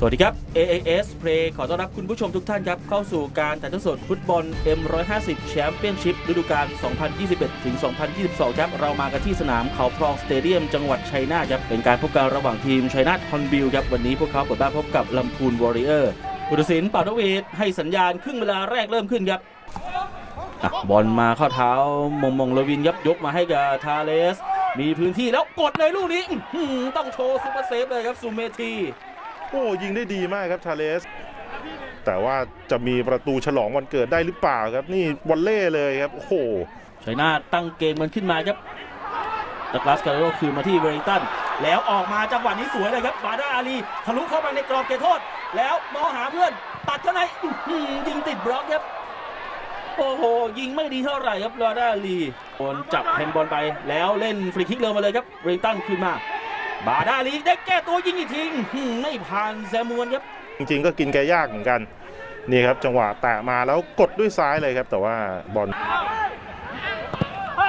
สวัสดีครับ AAS Play ขอต้อนรับคุณผู้ชมทุกท่านครับ เข้าสู่การถ่ายทอดสดฟุตบอล M150 แชมเปี้ยนชิพฤดูกาล 2021ถึง2022 ครับ เรามากันที่สนามเขาพรองสเตเดียมจังหวัดชัยนาทครับ เป็นการพบกันระหว่างทีมชัยนาทฮอนบิลครับ วันนี้พวกเขาเปิดบ้านพบกับลำพูนวอริเออร์บุตรศิลป์ป่านกหวีดให้สัญญาณครึ่งเวลาแรกเริ่มขึ้นครับอบอลมาเข้าเท้ามงมงลวินครับยกมาให้กับทาเลส มีพื้นที่แล้วกดเลยลูกนี้ต้องโชว์ซุปเปอร์เซฟเลยครับซูเมที โอ้ยิงได้ดีมากครับชาเลส แต่ว่าจะมีประตูฉลองวันเกิดได้หรือเปล่าครับ นี่วอลเล่เลยครับ โอ้โหชัยนาตั้งเกมมันขึ้นมาครับดักลาสการ์โรคืนมาที่เวริงตัน แล้วออกมาจังหวะนี้สวยเลยครับบาดาอาลีทะลุเข้าไปในกรอบเขตโทษ แล้วมองหาเพื่อน ตัดเข้าในยิงติดบล็อกครับ โอ้โห ยิงไม่ดีเท่าไหร่ครับบาดาอาลีโดนจับแฮนด์บอลไป แล้วเล่นฟรีคิกเร็วมาเลยครับเวริงตันคืนมา บาดาอาลีได้แก้ตัวยิงอีกทีอื้อหือไม่ผ่านแซมวนครับ จริงๆ ก็กินแกยากเหมือนกัน นี่ครับจังหวะแตะมาแล้วกดด้วยซ้ายเลยครับ แต่ว่าบอล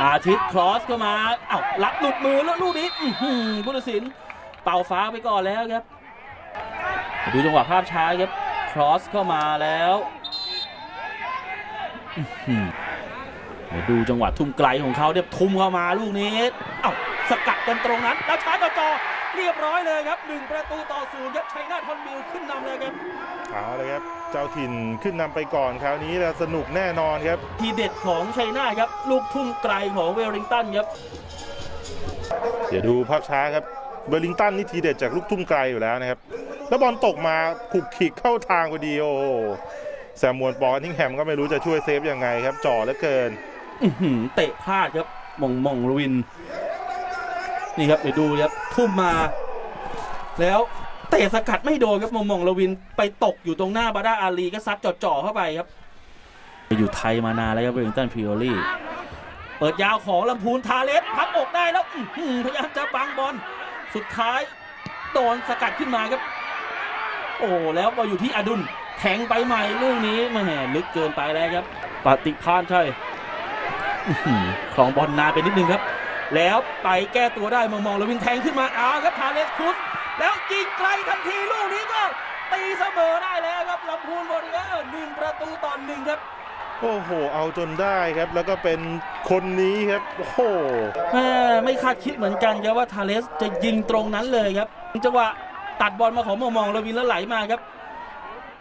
อาทิตย์ครอสเข้ามาเอ้ารับหลุดมือแล้วลูกนี้อื้อหือพุทธศิลป์เป่าฟ้าไปก่อนแล้วครับ ดูจังหวะภาพช้าครับครอสเข้ามาแล้วอื้อหือเดี๋ยวดูจังหวะทุ่มไกลของเขาเนี่ยทุ่มเข้ามาลูกนี้ เอ้า สกัดกันตรงนั้น แล้วช้าต่อจอเรียบร้อยเลยครับหนึ่งประตูต่อศูนย์ครับชัยนาทคอนบิลขึ้นนำเลยครับเอาเลยครับเจ้าถิ่นขึ้นนำไปก่อนคราวนี้แล้วสนุกแน่นอนครับ ทีเด็ดของชัยนาทครับลูกทุ่มไกลของเวลลิงตันครับเดี๋ยวดูภาพช้าครับเบอร์ลิงตันนี่ทีเด็ดจากลูกทุ่มไกลอยู่แล้วนะครับ แล้วบอลตกมาขุกขิกเข้าทางพอดีโอ้โหแซมมวนปอนิงแฮมก็ไม่รู้จะช่วยเซฟยังไงครับจ่อเหลือเกินอื้อหือเตะพลาดครับมองมองลวิน นี่ครับเดี๋ยวดูครับทุ่มมา แล้วเตะสกัดไม่โดนครับมองมองลวินไปตกอยู่ตรงหน้าบาดาอาลีก็ซัดจ่อๆเข้าไปครับ อยู่ไทยมานานแล้วครับเวลิงตันพิโอลี่เปิดยาวของลำพูนทาเลสพับอกได้แล้วพยายามจะบังบอลสุดท้ายโดนสกัดขึ้นมาครับ โอ้แล้วมาอยู่ที่อดุลแทงไปใหม่ลูกนี้แหมลึกเกินไปแล้วครับ ปฏิพานใช่คลองบอลนานไปนิดนึงครับ แล้วไปแก้ตัวได้มองมองแล้ววินแทงขึ้นมาเอาครับทาเลสครุสแล้วยิงไกลทันทีลูกนี้ก็ตีเสมอได้แล้วครับลำพูนวอริเออร์หนึ่งประตูต่อหนึ่งครับโอ้โห เอาจนได้ครับ แล้วก็เป็นคนนี้ครับ โอ้โหแม่ไม่คาดคิดเหมือนกันครับว่าทาเลสจะยิงตรงนั้นเลยครับ จังหวะตัดบอลมาของมองมองแล้ววินแล้วไหลมาครับ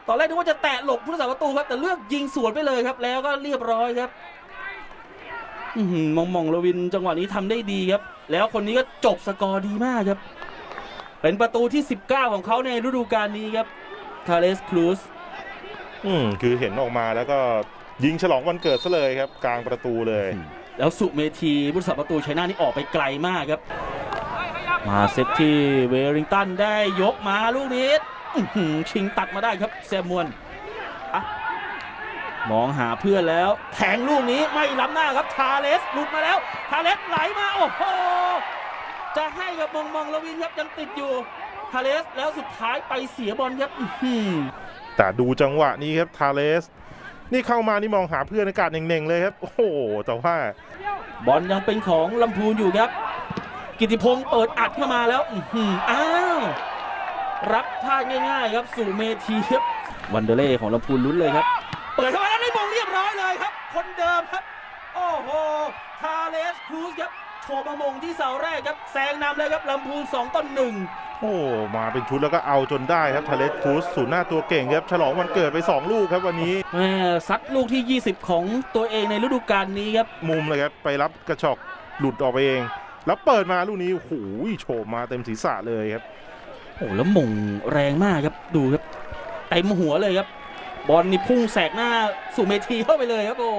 ตอนแรกนึกว่าจะแตะหลบผู้รักษาประตูครับ แต่เลือกยิงสวนไปเลยครับ แล้วก็เรียบร้อยครับอื้อหือ มองมองลวินจังหวะนี้ทำได้ดีครับ แล้วคนนี้ก็จบสกอร์ดีมากครับ เป็นประตูที่ 19 ของเขาในฤดูกาลนี้ครับคาเลสครูสอืมคือเห็นออกมาแล้วก็ยิงฉลองวันเกิดซะเลยครับ กลางประตูเลย แล้วสุเมธีผู้รักษาประตูชัยนาทนี่ออกไปไกลมากครับ มาเซตที่เวลิงตันได้ยกมาลูกนี้อื้อหือชิงตัดมาได้ครับแซมมวนอะ มองหาเพื่อนแล้ว แทงลูกนี้ไม่ล้ำหน้าครับทาเลสหลุดมาแล้ว ทาเลสไหลมา โอ้โห จะให้กับมองมองลวินครับยังติดอยู่ ทาเลสแล้วสุดท้ายไปเสียบอลครับอื้อหือแต่ดูจังหวะนี้ครับทาเลส นี่เข้ามานี่มองหาเพื่อนอากาศเน่งๆเลยครับ โอ้โห แต่ว่า บอลยังเป็นของลำพูนอยู่ครับ กิติพงศ์เปิดอัดเข้ามาแล้วอื้อหืออ้าวรับพลาดง่ายๆ ครับสู่เมทีครับวันเดอเล่ของลำพูนลุ้นเลยครับ เปิดเข้ามาแล้วได้มงเรียบร้อยเลยครับ คนเดิมครับ โอ้โห ทาเลสครูซครับโชว์ประมงที่เสาแรกครับแซงนำเลยครับลำพูน2ต่อหนึ่งโอ้มาเป็นชุดแล้วก็เอาจนได้ครับทาเลสครูสศูนย์หน้าตัวเก่งครับ ฉลองวันเกิดไป 2 ลูกครับวันนี้แม่ซัดลูกที่ 20 ของตัวเองในฤดูกาลนี้ครับ มุมเลยครับ ไปรับกระชอกหลุดออกไปเอง แล้วเปิดมาลูกนี้โอ้โหโฉบมาเต็มศีรษะเลยครับโอ้แล้วหม่งแรงมากครับดูครับเต็มหัวเลยครับ บอลนี่พุ่งแสกหน้าสู่เมทีเข้าไปเลยครับโอ้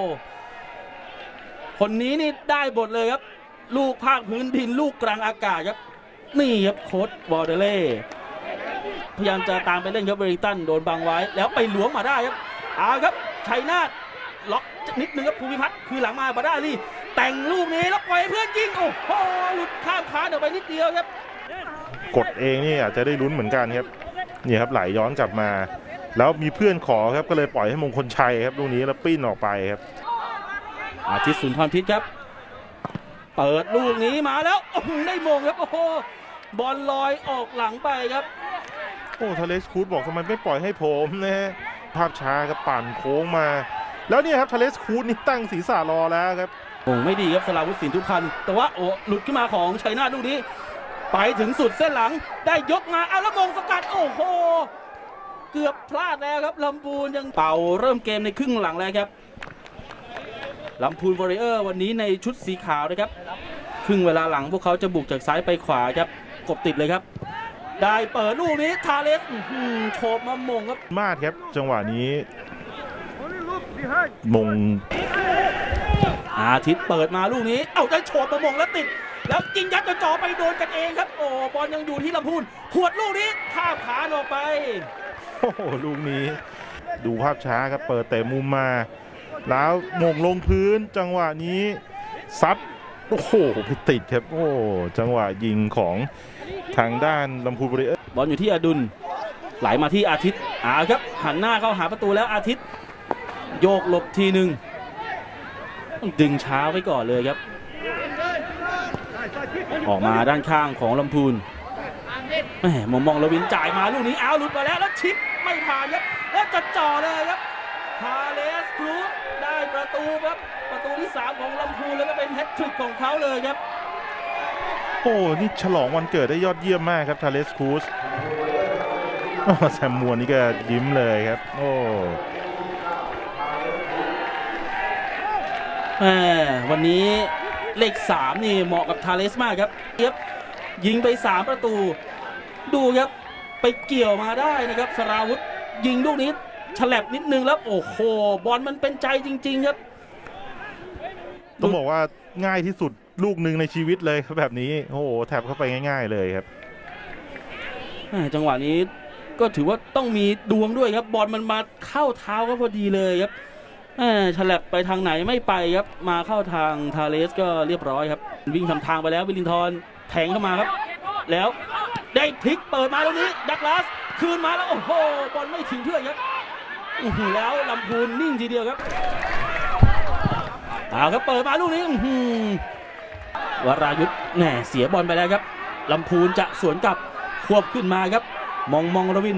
คนนี้นี่ได้บทเลยครับ ลูกภาคพื้นดินลูกกลางอากาศครับ นี่ครับโค้ดบอร์เดเล่พยายามจะตามไปเล่นครับเวริงตันโดนบังไว้ แล้วไปหลวงมาได้ครับเอาครับชัยนาทล็อกนิดนึงครับภูมิพัฒน์คือหลังมาบาด้าลี่แต่งลูกนี้แล้วปล่อยเพื่อนยิงโอ้โหหลุดข้ามขาออกไปนิดเดียวครับ กดเองนี่อาจจะได้ลุ้นเหมือนกันครับนี่ครับไหลย้อนกลับมา แล้วมีเพื่อนขอครับก็เลยปล่อยให้มงคลชัยครับลูกนี้แล้วปิ้นออกไปครับ อาทิตย์สุนทรพิษครับ เปิดลูกนี้มาแล้วโอ้โหได้มงครับโอ้โหบอลลอยออกหลังไปครับ โอ้ทาเลสคูดบอกทำไมไม่ปล่อยให้ผมนะฮะภาพช้าครับปั่นโค้งมา แล้วเนี่ยครับทาเลสคูดนี่ตั้งศีรษะรอแล้วครับโอ้ไม่ดีครับสลาวุฒิสินทุพันธ์แต่ว่าโอ้หลุดขึ้นมาของชัยนาทลูกนี้ ไปถึงสุดเส้นหลังได้ยกมาเอาแล้วมงสกัดโอ้โห เกือบพลาดแล้วครับลำพูนยังเป่าเริ่มเกมในครึ่งหลังแล้วครับลำพูนวอริเออร์วันนี้ในชุดสีขาวนะครับ ครึ่งเวลาหลังพวกเขาจะบุกจากซ้ายไปขวาครับกบติดเลยครับ ได้เปิดลูกนี้ทาเลสอื้อหือโฉบมามงครับมาดครับ จังหวะนี้ มง อาทิตย์เปิดมาลูกนี้ เอ้าได้โฉบมามงแล้วติด แล้วยิงยัดกระจอไปโดนกันเองครับ โอ้บอลยังอยู่ที่ลำพูนหวดลูกนี้ข้ามขาออกไป โอ้โหลูกนี้ ดูภาพช้าครับเปิดแต่มุมมา แล้วหมงลงพื้นจังหวะนี้ซัดโอ้โหไปติดครับโอ้จังหวะยิงของทางด้านลำพูนบรีเออร์บอลอยู่ที่อดุลไหลมาที่อาทิตย์อาครับหันหน้าเข้าหาประตูแล้วอาทิตย์ โยกหลบทีหนึ่งดึงช้าไว้ก่อนเลยครับ ออกมาด้านข้างของลำพูน แหมมองมองละวินจ่ายมาลูกนี้อ้าวหลุดมาแล้วแล้วชิปไม่ผ่านครับแล้วจะจ่อเลยครับฮาเลสครูซได้ประตูครับประตูที่ 3 ของลำพูนแล้วก็เป็นแฮตทริกของเขาเลยครับ โอ้นี่ฉลองวันเกิดได้ยอดเยี่ยมมากครับทาเลสคูสอ้าวแซมมวนนี่ก็ยิ้มเลยครับ โอ้แหมวันนี้เลข 3 นี่เหมาะกับทาเลสมากครับเทียบยิงไป 3 ประตู ดูครับ ไปเกี่ยวมาได้นะครับสราวุธยิงลูกนี้ฉลับนิดนึงแล้วโอ้โห บอลมันเป็นใจจริง ๆ ครับ ต้องบอกว่าง่ายที่สุดลูกหนึ่งในชีวิตเลยครับแบบนี้ โอ้โหแทบเข้าไปง่าย ๆ เลยครับแหม่จังหวะนี้ก็ถือว่าต้องมีดวงด้วยครับ บอลมันมาเข้าเท้าก็พอดีเลยครับแหม่ฉลับไปทางไหนไม่ไปครับ มาเข้าทางทาเลสก็เรียบร้อยครับ วิ่งทำทางไปแล้ววิลินทรแทงเข้ามาครับ แล้ว ได้พลิกเปิดมาตรงนี้ดักลาสคืนมาแล้ว โอ้โหบอลไม่ถึงเพื่อนครับอื้อหือแล้วลำพูนนิ่งทีเดียวครับเอาครับเปิดมาลูกนี้วรายุทธ์แหน่เสียบอลไปแล้วครับลำพูนจะสวนกลับควบขึ้นมาครับ มองมองรวิน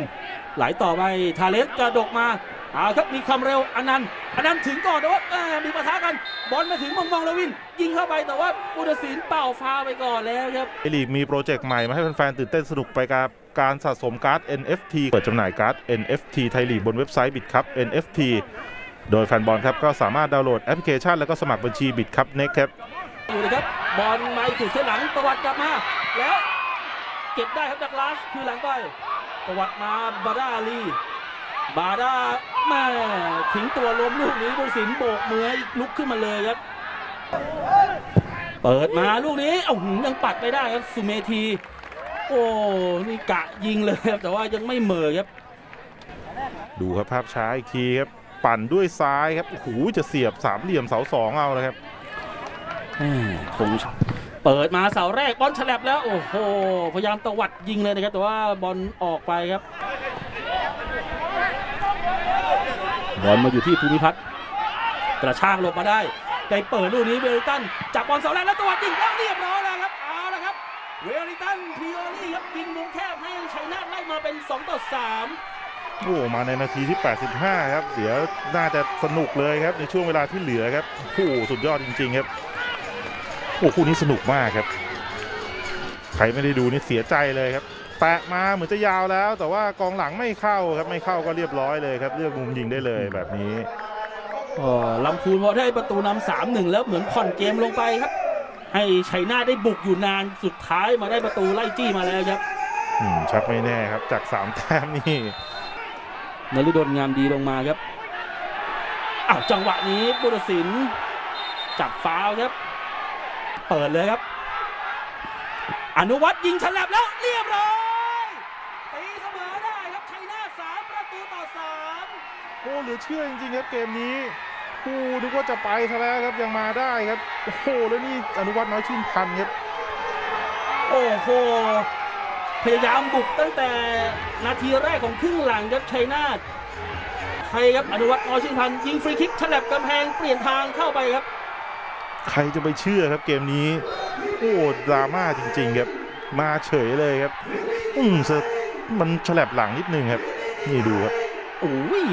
ไหลต่อไปทาเลสกระดกมา เอาครับมีความเร็วอนันต์อนันต์ถึงก่อนแต่ว่าแหม่มีปะทะกันบอลมาถึงมองมองรวิน ยิงเข้าไปแต่ว่าปุตศินเป่าฟาวไปก่อนแล้วครับไอลีกมีโปรเจกต์ใหม่มาให้แฟนๆตื่นเต้นสนุกไปกับการสะสมการ์ด NFT เปิดจำหน่ายการ์ด NFT ไทยลีกบนเว็บไซต์บิตครับ NFT โดยแฟนบอลครับก็สามารถดาวน์โหลดแอปพลิเคชัน แล้วก็สมัครบัญชีบิตครับเน็กครับอยู่นะครับบอลมาสุดเส้นหลังตวัดกลับมา แล้วเก็บได้ครับดักลาสคือหลังไปตวัดมาบาดาอาลีบาดา แม่ทิ้งตัวล้มลูกนี้บุญสินโบกมือให้ลุกขึ้นมาเลยครับ เปิดมาลูกนี้ เอ้าหืมยังปัดไม่ได้ครับ สุเมธี โอ้นี่กะยิงเลยครับ แต่ว่ายังไม่เหม่อครับ ดูครับภาพช้าอีกทีครับ ปั่นด้วยซ้ายครับโอ้โหจะเสียบสามเหลี่ยมเสาสองเอาเลยครับแม่คงเปิดมาเสาแรกบอลฉลับแล้ว โอ้โหพยายามตวัดยิงเลยนะครับ แต่ว่าบอลออกไปครับ บอลมาอยู่ที่ภูมิพัฒน์กระชากหลบมาได้ได้เปิดลูกนี้เวลิตันจับบอลเสาแรกแล้วตวัดยิงแล้วเรียบร้อยแล้วครับเอาละครับเวลิตันพิโอลี่ครับยิงมุมแคบให้ชัยนาทไล่มาเป็น2ต่อ3โอ้มาในนาทีที่ 85 ครับ เดี๋ยวน่าจะสนุกเลยครับในช่วงเวลาที่เหลือครับโอ้สุดยอดจริง ๆ ครับโอ้คู่นี้สนุกมากครับ ใครไม่ได้ดูนี่เสียใจเลยครับ แตะมาเหมือนจะยาวแล้ว แต่ว่ากองหลังไม่เข้าครับไม่เข้าก็เรียบร้อยเลยครับเลือกมุมยิงได้เลยแบบนี้อ๋อลำพูนพอได้ประตูนำสามหนึ่งแล้วเหมือนผ่อนเกมลงไปครับ ให้ชัยนาทได้บุกอยู่นานสุดท้ายมาได้ประตูไล่จี้มาแล้วครับอืมชักไม่แน่ครับจากสามแต้มนี่นฤดลงามดีลงมาครับอ้าวจังหวะนี้บุรศิลป์จับฟาวล์ครับ เปิดเลยครับ อนุวัตยิงฉลับแล้วเรียบร้อยตีเสมอได้ครับชัยนาทสามประตูต่อสาม โอ้ เหลือเชื่อจริงๆครับเกมนี้ผู้นึกว่าจะไปซะแล้วครับยังมาได้ครับโอ้โหแล้วนี่อนุวัฒน์น้อยชื่นพันธ์ครับโอ้โหพยายามบุกตั้งแต่นาทีแรกของครึ่งหลังครับชัยนาทไทยครับอนุวัตรอชินพันธ์ยิงฟรีคิกฉลับกำแพงเปลี่ยนทางเข้าไปครับ ใครจะไปเชื่อครับเกมนี้โอ้ดราม่าจริง ๆครับมาเฉยเลยครับ อืมสมันฉลับหลังนิดนึงครับ นี่ดูครับ โอ้ย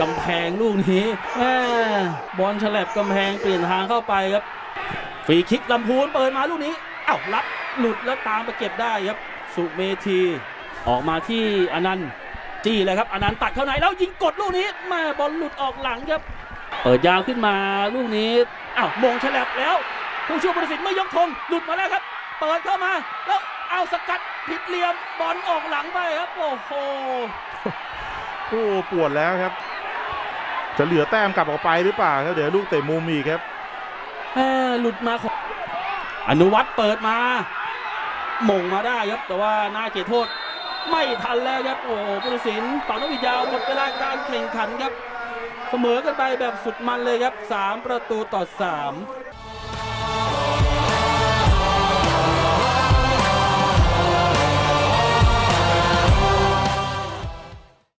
กำแพงลูกนี้แม่บอลฉลับกำแพงเปลี่ยนทางเข้าไปครับฟรีคิกลำพูนเปิดมาลูกนี้อ้าวรับหลุดแล้วตามไปเก็บได้ครับ สุเมธีออกมาที่อนันต์จี้เลยครับอนันต์ตัดเข้าในแล้วยิงกดลูกนี้แม่บอลหลุดออกหลังครับ เปิดยาวขึ้นมาลูกนี้อ้าวมงฉลับแล้วผู้ช่วยบริสิทธิ์ไม่ยกธงหลุดมาแล้วครับ เปิดเข้ามาแล้วเอาสกัดผิดเหลี่ยมบอลออกหลังไปครับโอ้โห โอ้ปวดแล้วครับ จะเหลือแต้มกลับออกไปหรือเปล่าครับเดี๋ยวลูกเตะมุมอีกครับหลุดมาของอนุวัตรเปิดมาหม่งมาได้ครับ แต่ว่าน้าเขตโทษ ไม่ทันแล้วครับ โอ้ผู้ตัดสินเป่านกหวีดยาวหมดเวลาการแข่งขันครับ เสมอกันไปแบบสุดมันเลยครับ 3 ประตูต่อ 3